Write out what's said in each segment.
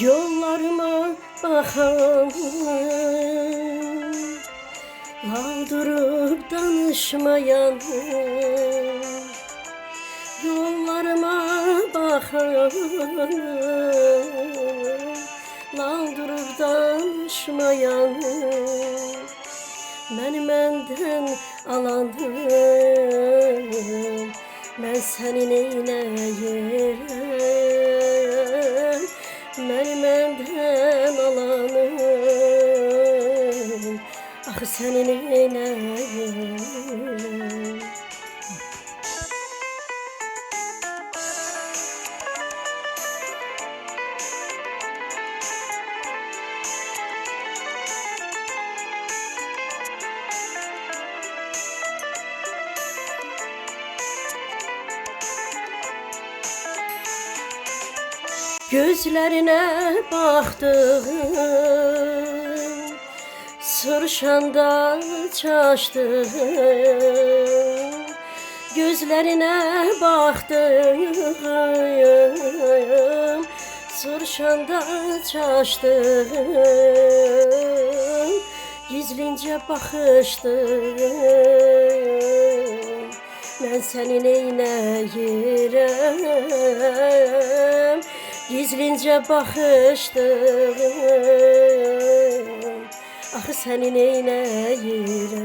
Yollarıma bakan Lal durup danışmayan. Yollarıma bakan Lal durup danışmayan. Məni məndən alanım Mən səni neyləyirəm neyləyirəm Gözlerine baktım Sırşanda çaştım Gözlerine baktım Sırşanda çaştım Gizlince bakıştım Ben seni neyləyirəm Gizlince bakıştım Axı səni neyləyirəm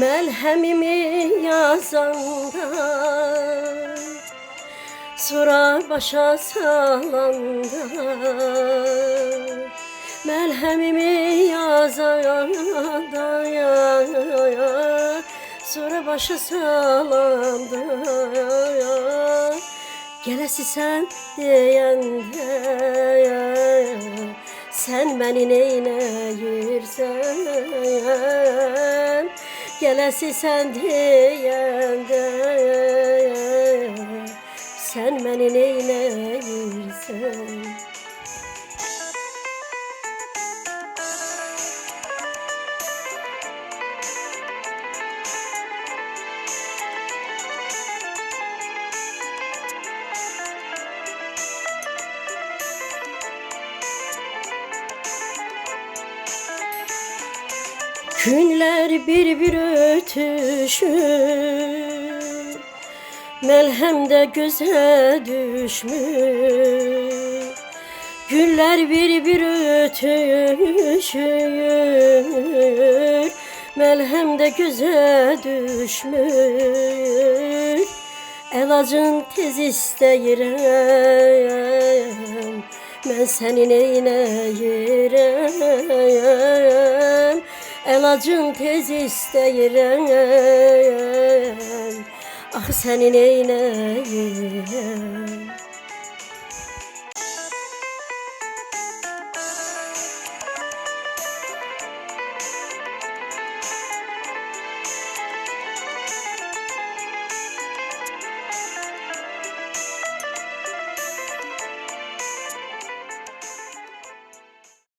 Melhemimi yazanda Sonra başa salanda Melhemimi yazanda ya, ya, Sonra başa salanda ya, Gələsi sən deyəndə Sən məni neynəyirsən Gələsi sən Günler bir bir ötüşür. Melhem de göze düşmüş. Güller bir bir ötüşür. Melhem de göze düşmüş. Elacın tez istəyirəm Mən səni neynəyirəm Elacın tez istəyirəm. Axı səni neynəyirəm